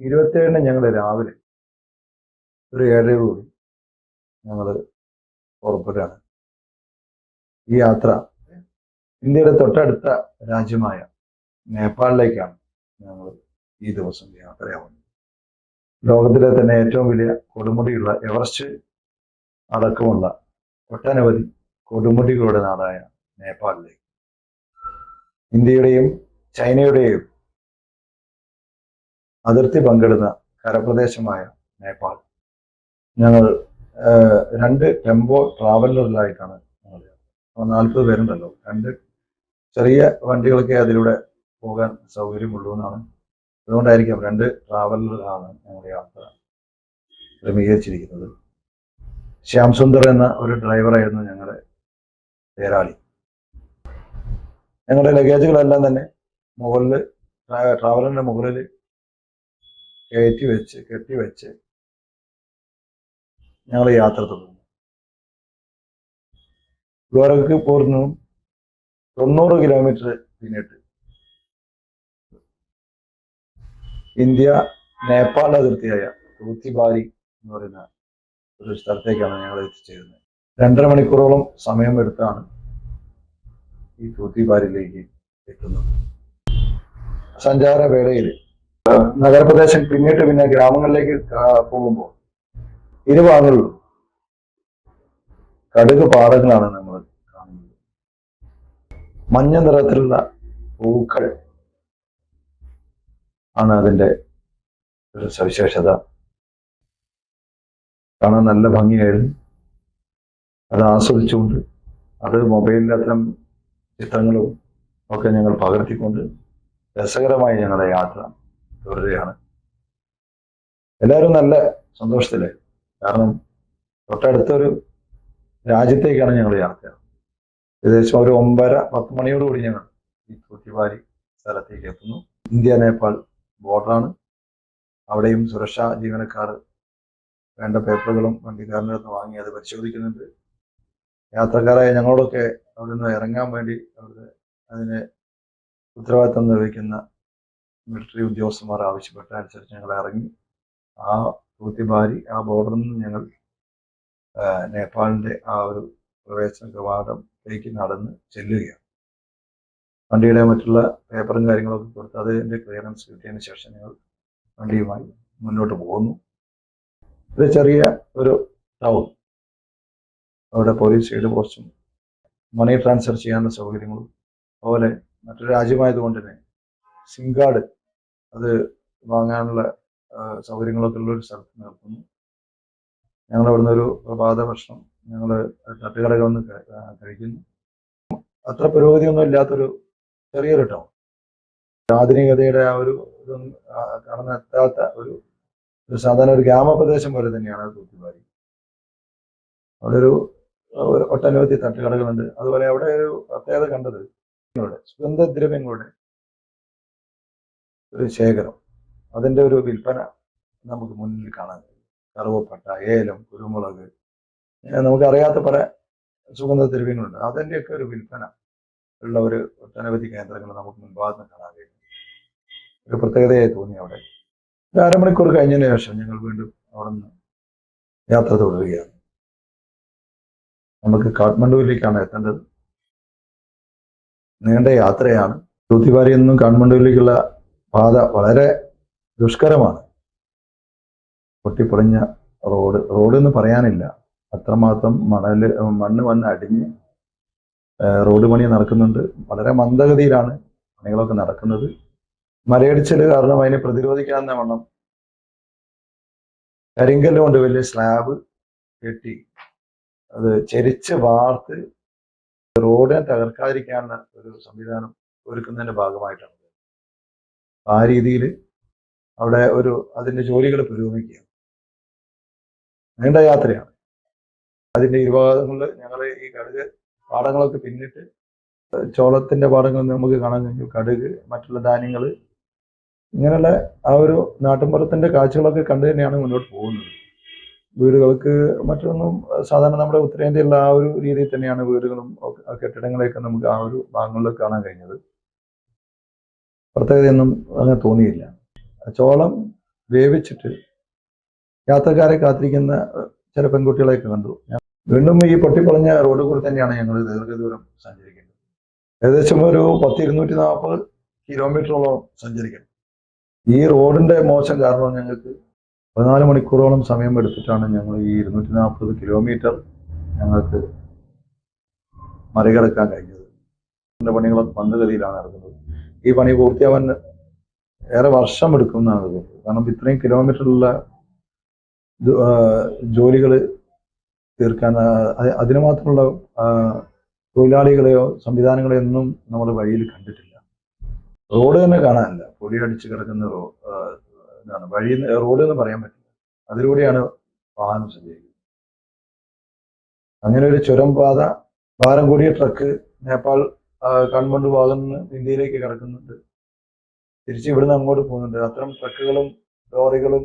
ഇരുപത്തിയേഴിന് ഞങ്ങൾ രാവിലെ ഒരു ഏഴര കൂടി ഞങ്ങൾ പുറപ്പെടുകയാണ് ഈ യാത്ര ഇന്ത്യയുടെ തൊട്ടടുത്ത രാജ്യമായ നേപ്പാളിലേക്കാണ് ഞങ്ങൾ ഈ ദിവസം യാത്രയാവുന്നത് ലോകത്തിലെ തന്നെ ഏറ്റവും വലിയ കൊടുമുടിയുള്ള എവറസ്റ്റ് അടക്കമുള്ള ഒട്ടനവധി കൊടുമുടികളുടെ നാടായ നേപ്പാളിലേക്ക്. ഇന്ത്യയുടെയും ചൈനയുടെയും അതിർത്തി പങ്കിടുന്ന കരപ്രദേശമായ നേപ്പാൾ. ഞങ്ങൾ രണ്ട് ടെമ്പോ ട്രാവലറിലായിട്ടാണ് ഞങ്ങൾ അപ്പോൾ നാൽപ്പത് പേരുണ്ടല്ലോ. രണ്ട് ചെറിയ വണ്ടികളൊക്കെ അതിലൂടെ പോകാൻ സൗകര്യമുള്ളൂ എന്നാണ് അതുകൊണ്ടായിരിക്കാം രണ്ട് ട്രാവലറിലാണ് ഞങ്ങളുടെ യാത്ര ക്രമീകരിച്ചിരിക്കുന്നത്. ശ്യാം സുന്ദർ എന്ന ഒരു ഡ്രൈവറായിരുന്നു ഞങ്ങളുടെ പേരാളി. ഞങ്ങളുടെ ലഗേജുകളെല്ലാം തന്നെ മുകളിൽ ട്രാവലറിന്റെ മുകളിൽ കയറ്റി വെച്ച് കെട്ടി വെച്ച് ഞങ്ങൾ യാത്ര തുടർന്നു ഗോരഖ്പൂർ പോർന്നു തൊണ്ണൂറ് കിലോമീറ്റർ പിന്നിട്ട്. ഇന്ത്യ നേപ്പാൾ അതിർത്തിയായ തൂത്തിബാരി എന്ന് പറയുന്ന ഒരു സ്ഥലത്തേക്കാണ് ഞങ്ങൾ എത്തിച്ചേരുന്നത്. രണ്ടര മണിക്കൂറോളം സമയം എടുത്താണ് ഈ തൂത്തിബാരിലേക്ക് എത്തുന്നത്. സഞ്ചാരവേളയിൽ നഗരപ്രദേശം പിന്നിട്ട് പിന്നെ ഗ്രാമങ്ങളിലേക്ക് പോകുമ്പോൾ ഇരുഭാഗങ്ങളിലും കടുക് പാടങ്ങളാണ് നമ്മൾ കാണുന്നത്. മഞ്ഞ നിറത്തിലുള്ള പൂക്കൾ ആണ് അതിന്റെ ഒരു സവിശേഷത. കാണാൻ നല്ല ഭംഗിയായിരുന്നു. അത് ആസ്വദിച്ചുകൊണ്ട് അത് മൊബൈലിൽ അത്തരം ചിത്രങ്ങളും ഒക്കെ ഞങ്ങൾ പകർത്തിക്കൊണ്ട് രസകരമായി ഞങ്ങളുടെ യാത്ര തുടരുകയാണ് എല്ലാവരും നല്ല സന്തോഷത്തിൽ. കാരണം തൊട്ടടുത്തൊരു രാജ്യത്തേക്കാണ് ഞങ്ങൾ യാത്ര. ഏകദേശം ഒരു ഒമ്പര പത്ത് മണിയോടുകൂടി ഞങ്ങൾ ഈ തൂത്തിവാരി സ്ഥലത്തേക്ക് എത്തുന്നു. ഇന്ത്യ നേപ്പാൾ ബോർഡറാണ്. അവിടെയും സുരക്ഷാ ജീവനക്കാർ വേണ്ട പേപ്പറുകളും വണ്ടിക്കാരന്റെ അടുത്ത് വാങ്ങി അത് പരിശോധിക്കുന്നുണ്ട്. യാത്രക്കാരായ ഞങ്ങളോടൊക്കെ അവിടെ നിന്ന് ഇറങ്ങാൻ വേണ്ടി അവിടെ അതിന് ഉത്തരവാദിത്തം നിർവഹിക്കുന്ന മിലിറ്ററി ഉദ്യോഗസ്ഥന്മാർ ആവശ്യപ്പെട്ട അനുസരിച്ച് ഞങ്ങൾ ഇറങ്ങി. ആ തൂത്തിബാരി ആ ബോർഡറിൽ നിന്ന് ഞങ്ങൾ നേപ്പാളിന്റെ ആ ഒരു പ്രവേശന കവാടത്തേക്ക് നടന്ന് ചെല്ലുകയാണ്. വണ്ടിയുടെ മറ്റുള്ള പേപ്പറും കാര്യങ്ങളൊക്കെ കൊടുത്ത് അതിന്റെ ക്ലിയറൻസ് കിട്ടിയതിന് ശേഷം ഞങ്ങൾ വണ്ടിയുമായി മുന്നോട്ട് പോകുന്നു. ഒരു ചെറിയ ഒരു ടൗൺ അവിടെ പോലീസ് ഹെഡ് പോസ്റ്റും മണി ട്രാൻസ്ഫർ ചെയ്യാനുള്ള സൗകര്യങ്ങളും അതുപോലെ മറ്റൊരു രാജ്യമായതുകൊണ്ട് തന്നെ സിം കാർഡ് അത് വാങ്ങാനുള്ള സൗകര്യങ്ങളൊക്കെ ഉള്ള ഒരു സ്ഥലത്ത് നിർത്തുന്നു ഞങ്ങൾ അവിടുന്ന് ഒരു പ്രഭാത ഭക്ഷണം ഞങ്ങൾ തട്ടുകടകൾ വന്ന് കഴിക്കുന്നു. അത്ര പുരോഗതിയൊന്നും ഇല്ലാത്തൊരു ചെറിയൊരു ടൗൺ ആധുനികതയുടെ ആ ഒരു ഇതൊന്നും കടന്നെത്താത്ത ഒരു ഒരു സാധാരണ ഒരു ഗ്രാമപ്രദേശം പോലെ തന്നെയാണ് അത് തൂത്തിവാരി. അവിടെ ഒരു ഒട്ടനവധി തട്ടുകടകളുണ്ട്. അതുപോലെ അവിടെ ഒരു പ്രത്യേകത കണ്ടത് ങ്ങളുടെ സുഗന്ധദ്രവ്യങ്ങളുടെ ഒരു ശേഖരം. അതിന്റെ ഒരു വിൽപ്പന നമുക്ക് മുന്നിൽ കാണാൻ കഴിയും. കറുവപ്പട്ട ഏലം കുരുമുളക് നമുക്കറിയാത്ത പല സുഗന്ധദ്രവ്യങ്ങളുണ്ട് അതിന്റെയൊക്കെ ഒരു വിൽപ്പന ഉള്ള ഒരു ഒട്ടനവധി കേന്ദ്രങ്ങൾ നമുക്ക് മുൻഭാഗത്ത് കാണാൻ കഴിയും. ഒരു പ്രത്യേകതയായി തോന്നി അവിടെ. ഒരു അരമണിക്കൂർ കഴിഞ്ഞതിന് ശേഷം ഞങ്ങൾ വീണ്ടും അവിടെ നിന്ന് യാത്ര തുടരുകയാണ്. നമുക്ക് കാഠ്മണ്ഡുവിലേക്കാണ് എത്തേണ്ടത്. നീണ്ട യാത്രയാണ്. തൂത്തിവാരിയിൽ നിന്നും കാഠ്മണ്ഡുവിലേക്കുള്ള പാത വളരെ ദുഷ്കരമാണ്. പൊട്ടിപ്പൊളിഞ്ഞ റോഡ് റോഡ് എന്ന് പറയാനില്ല. അത്രമാത്രം മണൽ മണ്ണ് വന്ന് അടിഞ്ഞ് റോഡ് പണി നടക്കുന്നുണ്ട്. വളരെ മന്ദഗതിയിലാണ് പണികളൊക്കെ നടക്കുന്നത്. മലയിടിച്ചൽ കാരണം അതിനെ പ്രതിരോധിക്കാവുന്ന വണ്ണം കരിങ്കല്ല് കൊണ്ട് വലിയ സ്ലാബ് കെട്ടി അത് ചെരിച്ച് വാർത്ത് റോഡിനെ തകർക്കാതിരിക്കാനുള്ള ഒരു സംവിധാനം ഒരുക്കുന്നതിന്റെ ഭാഗമായിട്ടാണ്. ആ രീതിയിൽ അവിടെ ഒരു അതിന്റെ ജോലികൾ പുരോഗമിക്കുകയാണ് നീണ്ട യാത്രയാണ്. അതിന്റെ ഇരുഭാഗങ്ങളിൽ ഞങ്ങൾ ഈ കടുക് പാടങ്ങളൊക്കെ പിന്നിട്ട് ചോളത്തിന്റെ പാടങ്ങൾ നമുക്ക് കാണാൻ കഴിഞ്ഞു കടുക് മറ്റുള്ള ധാന്യങ്ങൾ ഇങ്ങനെയുള്ള ആ ഒരു നാട്ടിൻപുറത്തിന്റെ കാഴ്ചകളൊക്കെ കണ്ടു തന്നെയാണ് മുന്നോട്ട് പോകുന്നത്. വീടുകൾക്ക് മറ്റൊന്നും സാധാരണ നമ്മുടെ ഉത്തരേന്ത്യയിലുള്ള ആ ഒരു രീതിയിൽ തന്നെയാണ് വീടുകളും കെട്ടിടങ്ങളെയൊക്കെ നമുക്ക് ആ ഒരു ഭാഗങ്ങളിൽ കാണാൻ കഴിഞ്ഞത്. പ്രത്യേകതയൊന്നും അങ്ങനെ തോന്നിയില്ല. ചോളം വേവിച്ചിട്ട് യാത്രക്കാരെ കാത്തിരിക്കുന്ന ചില പെൺകുട്ടികളെയൊക്കെ കണ്ടു. വീണ്ടും ഈ പൊട്ടിപ്പളഞ്ഞ റോഡ് കൂടി തന്നെയാണ് ഞങ്ങൾ ദീർഘദൂരം സഞ്ചരിക്കുന്നത്. ഏകദേശം ഒരു പത്ത് ഇരുന്നൂറ്റി നാൽപ്പത് കിലോമീറ്ററോളം സഞ്ചരിക്കണം. ഈ റോഡിന്റെ മോശം കാരണം ഞങ്ങൾക്ക് പതിനാല് മണിക്കൂറോളം സമയം എടുത്തിട്ടാണ് ഞങ്ങൾ ഈ ഇരുന്നൂറ്റി നാൽപ്പത് കിലോമീറ്റർ ഞങ്ങൾക്ക് മറികടക്കാൻ കഴിഞ്ഞത്. പണികളും മന്ദഗതിയിലാണ് നടക്കുന്നത്. ഈ പണി പൂർത്തിയാവാൻ ഏറെ വർഷം എടുക്കും എന്നാണ് കാരണം ഇത്രയും കിലോമീറ്ററുള്ള ജോലികൾ തീർക്കാൻ അതിന് മാത്രമുള്ള തൊഴിലാളികളെയോ സംവിധാനങ്ങളെയോ ഒന്നും നമ്മൾ വഴിയിൽ കണ്ടിട്ടില്ല. റോഡ് തന്നെ കാണാനില്ല. പൊടി അടിച്ച് കിടക്കുന്ന റോ ഇതാണ്. വഴി റോഡ് എന്ന് പറയാൻ പറ്റില്ല. അതിലൂടെയാണ് വാഹനം സഞ്ചരിക്കുന്നത്. അങ്ങനെ ഒരു ചുരം പാത ഭാരം കൂടിയ ട്രക്ക് നേപ്പാൾ കാഠ്മണ്ഡു ഭാഗത്ത് നിന്ന് ഇന്ത്യയിലേക്ക് കിടക്കുന്നുണ്ട്. തിരിച്ച് ഇവിടുന്ന് അങ്ങോട്ട് പോകുന്നുണ്ട്. അത്തരം ട്രക്കുകളും ലോറികളും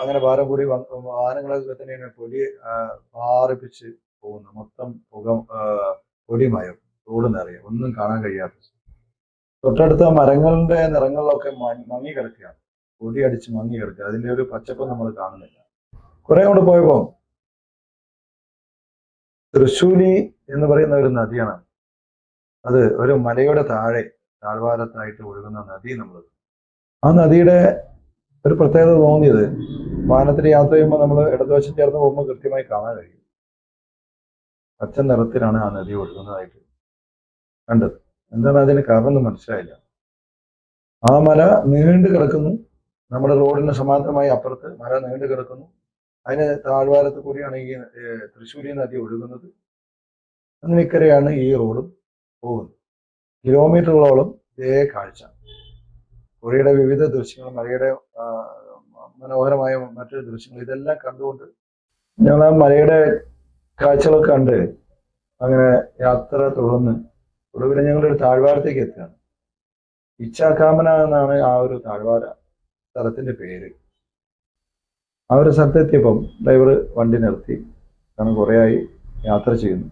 അങ്ങനെ ഭാരം കൂടി വാഹനങ്ങളൊക്കെ തന്നെയാണ് പൊടി പാറിപ്പിച്ച് പോകുന്നത് മൊത്തം പുക പൊടിമയം റോഡ് നിറയെ. ഒന്നും കാണാൻ കഴിയാത്ത തൊട്ടടുത്ത മരങ്ങളുടെ നിറങ്ങളിലൊക്കെ മങ്ങി കിടക്കുകയാണ്. പൊടി അടിച്ച് മങ്ങി കിടക്കുക. അതിന്റെ ഒരു പച്ചപ്പ് നമ്മൾ കാണുന്നില്ല. കുറെ അങ്ങോട്ട് പോയപ്പോ തൃശൂലി എന്ന് പറയുന്ന ഒരു നദിയാണ്. അത് ഒരു മലയുടെ താഴെ താഴ്വാരത്തായിട്ട് ഒഴുകുന്ന നദി നമ്മൾ ആ നദിയുടെ ഒരു പ്രത്യേകത തോന്നിയത് വാഹനത്തിൽ യാത്ര ചെയ്യുമ്പോൾ നമ്മൾ ഇടതുവശം ചേർന്ന് പോകുമ്പോൾ കൃത്യമായി കാണാൻ കഴിയും. പച്ച നിറത്തിലാണ് ആ നദി ഒഴുകുന്നതായിട്ട് കണ്ടത്. എന്താണ് അതിന് കാരണം എന്ന് മനസ്സിലായില്ല. ആ മല നീണ്ടു കിടക്കുന്നു. നമ്മുടെ റോഡിന് സമാന്തരമായി അപ്പുറത്ത് മല നീണ്ടു കിടക്കുന്നു. അതിന് താഴ്വാരത്ത് കൂടിയാണ് ഈ തൃശ്ശൂരി നദി ഒഴുകുന്നത്. അങ്ങനെ ഇക്കരെയാണ് ഈ റോഡും. പോകുന്നത് കിലോമീറ്ററുകളോളം ഇതേ കാഴ്ച. പുഴയുടെ വിവിധ ദൃശ്യങ്ങൾ മലയുടെ മനോഹരമായ മറ്റൊരു ദൃശ്യങ്ങൾ ഇതെല്ലാം കണ്ടുകൊണ്ട് ഞങ്ങൾ ആ മലയുടെ കാഴ്ചകളൊക്കെ കണ്ട് അങ്ങനെ യാത്ര തുടർന്ന് ഒടുവിൽ ഒരു താഴ്വാരത്തേക്ക് എത്തുകയാണ്. ഇച്ഛാകാമന എന്നാണ് ആ ഒരു താഴ്വാര സ്ഥലത്തിന്റെ പേര്. ആ ഒരു സ്ഥലത്തെത്തിയപ്പം ഡ്രൈവർ വണ്ടി നിർത്തി. കാരണം ആയി യാത്ര ചെയ്യുന്നു.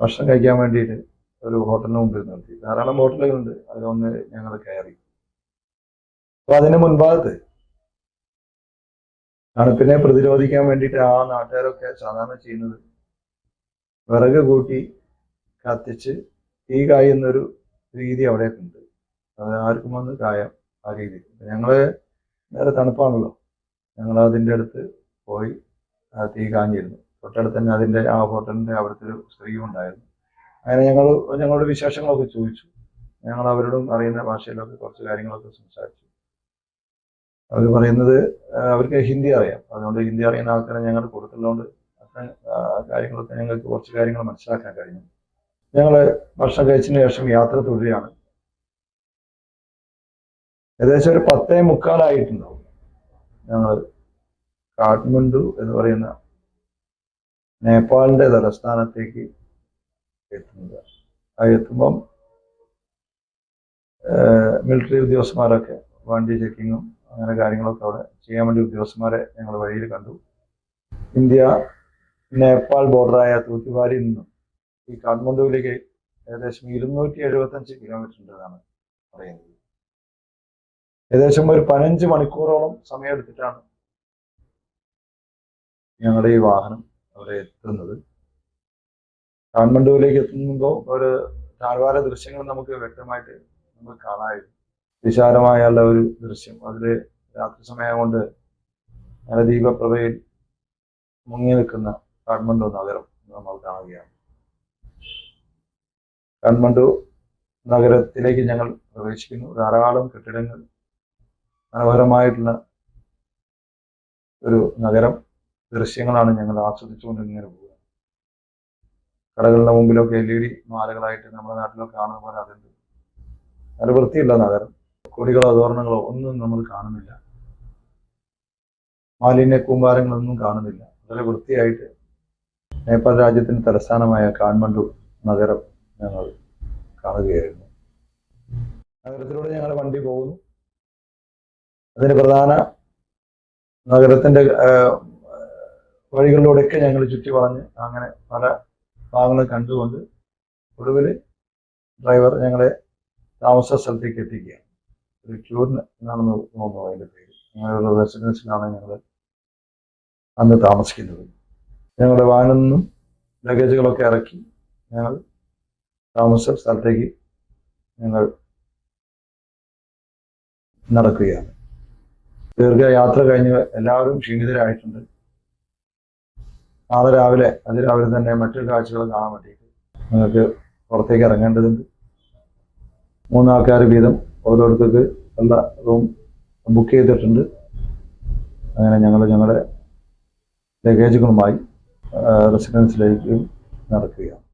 ഭക്ഷണം കഴിക്കാൻ വേണ്ടിയിട്ട് ഒരു ഹോട്ടലിന് മുമ്പിൽ നിർത്തി. ധാരാളം ഹോട്ടലുകളുണ്ട്. അതിലൊന്ന് ഞങ്ങൾ കയറി. അപ്പൊ അതിന് മുൻഭാഗത്ത് തണുപ്പിനെ പ്രതിരോധിക്കാൻ വേണ്ടിട്ട് ആ നാട്ടുകാരൊക്കെ സാധാരണ ചെയ്യുന്നത് വിറക് കൂട്ടി കത്തിച്ച് തീ കായുന്നൊരു രീതി അവിടെയൊക്കെ ഉണ്ട് അത് ആർക്കും വന്ന് കായാം ആ രീതി ഞങ്ങൾ നേരെ തണുപ്പാണല്ലോ. ഞങ്ങൾ അതിന്റെ അടുത്ത് പോയി തീ കാഞ്ഞിരുന്നു. തൊട്ടടുത്ത് തന്നെ അതിന്റെ ആ ഹോട്ടലിന്റെ അവിടുത്തെ ഒരു സ്ത്രീയും ഉണ്ടായിരുന്നു. അങ്ങനെ ഞങ്ങൾ ഞങ്ങളുടെ വിശേഷങ്ങളൊക്കെ ചോദിച്ചു. ഞങ്ങൾ അവരോടും അറിയുന്ന ഭാഷയിലൊക്കെ കുറച്ച് കാര്യങ്ങളൊക്കെ സംസാരിച്ചു. അവർ പറയുന്നത് അവർക്ക് ഹിന്ദി അറിയാം. അതുകൊണ്ട് ഹിന്ദി അറിയുന്ന ആൾക്കാരെ അത്രയും, ആ, കാര്യങ്ങളൊക്കെ ഞങ്ങൾക്ക് കുറച്ച് കാര്യങ്ങൾ മനസ്സിലാക്കാൻ കഴിഞ്ഞു. ഞങ്ങൾ ഭക്ഷണം കഴിച്ചതിന് ശേഷം യാത്ര തുടരുകയാണ്. ഏകദേശം ഒരു പത്തേ മുക്കാലായിട്ടുണ്ടാവും. ഞങ്ങൾ കാഠ്മണ്ഡു എന്ന് പറയുന്ന നേപ്പാളിന്റെ തലസ്ഥാനത്തേക്ക് എത്തുന്നത് ആ എത്തുമ്പം മിലിറ്ററി ഉദ്യോഗസ്ഥന്മാരൊക്കെ വണ്ടി ചെക്കിങ്ങും അങ്ങനെ കാര്യങ്ങളൊക്കെ അവിടെ ചെയ്യാൻ വേണ്ടി ഉദ്യോഗസ്ഥന്മാരെ ഞങ്ങൾ വഴിയിൽ കണ്ടു. ഇന്ത്യ നേപ്പാൾ ബോർഡറായ തൂത്തുവാരിയിൽ നിന്നും ഈ കാഠ്മണ്ഡുവിലേക്ക് ഏകദേശം ഇരുന്നൂറ്റി എഴുപത്തഞ്ച് കിലോമീറ്റർ ഉണ്ടെന്നാണ് പറയുന്നത്. ഏകദേശം ഒരു പതിനഞ്ച് മണിക്കൂറോളം സമയമെടുത്തിട്ടാണ് ഞങ്ങളുടെ ഈ വാഹനം അവിടെ എത്തുന്നത്. കാഠ്മണ്ഡുവിലേക്ക് എത്തുമ്പോൾ ഒരു താഴ്വാര ദൃശ്യങ്ങൾ നമുക്ക് വ്യക്തമായിട്ട് നമ്മൾ കാണാമായിരുന്നു വിശാലമായുള്ള ഒരു ദൃശ്യം. അതിൽ രാത്രി സമയം കൊണ്ട് നല്ല ദീപപ്രഭയിൽ മുങ്ങി നിൽക്കുന്ന കാഠ്മണ്ഡു നഗരം നമ്മൾ കാണുകയാണ്. കാഠ്മണ്ഡു നഗരത്തിലേക്ക് ഞങ്ങൾ പ്രവേശിക്കുന്നു. ധാരാളം കെട്ടിടങ്ങൾ മനോഹരമായിട്ടുള്ള ഒരു നഗരം ദൃശ്യങ്ങളാണ് ഞങ്ങൾ ആസ്വദിച്ചുകൊണ്ട് ഇങ്ങനെ പോകുന്നത്. കടകളുടെ മുമ്പിലൊക്കെ എൽ ഇ ഡി മാലകളായിട്ട് നമ്മുടെ നാട്ടിലൊക്കെ കാണുന്ന പോലെ അതുണ്ട്. നല്ല വൃത്തിയില്ല നഗരം. കൊടികളോ തോരണങ്ങളോ ഒന്നും നമ്മൾ കാണുന്നില്ല. മാലിന്യ കൂമ്പാരങ്ങളൊന്നും കാണുന്നില്ല. വളരെ വൃത്തിയായിട്ട് നേപ്പാൾ രാജ്യത്തിന്റെ തലസ്ഥാനമായ കാഠ്മണ്ഡു നഗരം ഞങ്ങൾ കാണുകയായിരുന്നു. നഗരത്തിലൂടെ ഞങ്ങൾ വണ്ടി പോകുന്നു. അതിന് പ്രധാന നഗരത്തിന്റെ വഴികളിലൂടെയൊക്കെ ഞങ്ങൾ ചുറ്റി വളഞ്ഞ് അങ്ങനെ പല ഭാഗങ്ങൾ കണ്ടുകൊണ്ട് ഒടുവിൽ ഡ്രൈവർ ഞങ്ങളെ താമസ സ്ഥലത്തേക്ക് എത്തിക്കുകയാണ്. ഒരു ക്യൂറിന് എന്നാണ് തോന്നുന്നു അതിന്റെ പേര്. ഞങ്ങളുടെ റെസിഡൻസിലാണ് ഞങ്ങൾ അന്ന് താമസിക്കുന്നത്. ഞങ്ങളുടെ വാഹനം നിന്നും ലഗേജുകളൊക്കെ ഇറക്കി ഞങ്ങൾ താമസ സ്ഥലത്തേക്ക് ഞങ്ങൾ നടക്കുകയാണ്. ദീർഘയാത്ര കഴിഞ്ഞ് എല്ലാവരും ക്ഷീണിതരായിട്ടുണ്ട്. നാളെ രാവിലെ അതിരാവിലെ തന്നെ മറ്റൊരു കാഴ്ചകൾ കാണാൻ വേണ്ടിയിട്ട് നിങ്ങൾക്ക് പുറത്തേക്ക് ഇറങ്ങേണ്ടതുണ്ട്. മൂന്നാൾക്കാർ വീതം ഓരോരുത്തർക്ക് നല്ല റൂം ബുക്ക് ചെയ്തിട്ടുണ്ട്. അങ്ങനെ ഞങ്ങൾ ഞങ്ങളുടെ ലഗേജുകളുമായി റെസിഡൻസിലേക്ക് നടക്കുകയാണ്.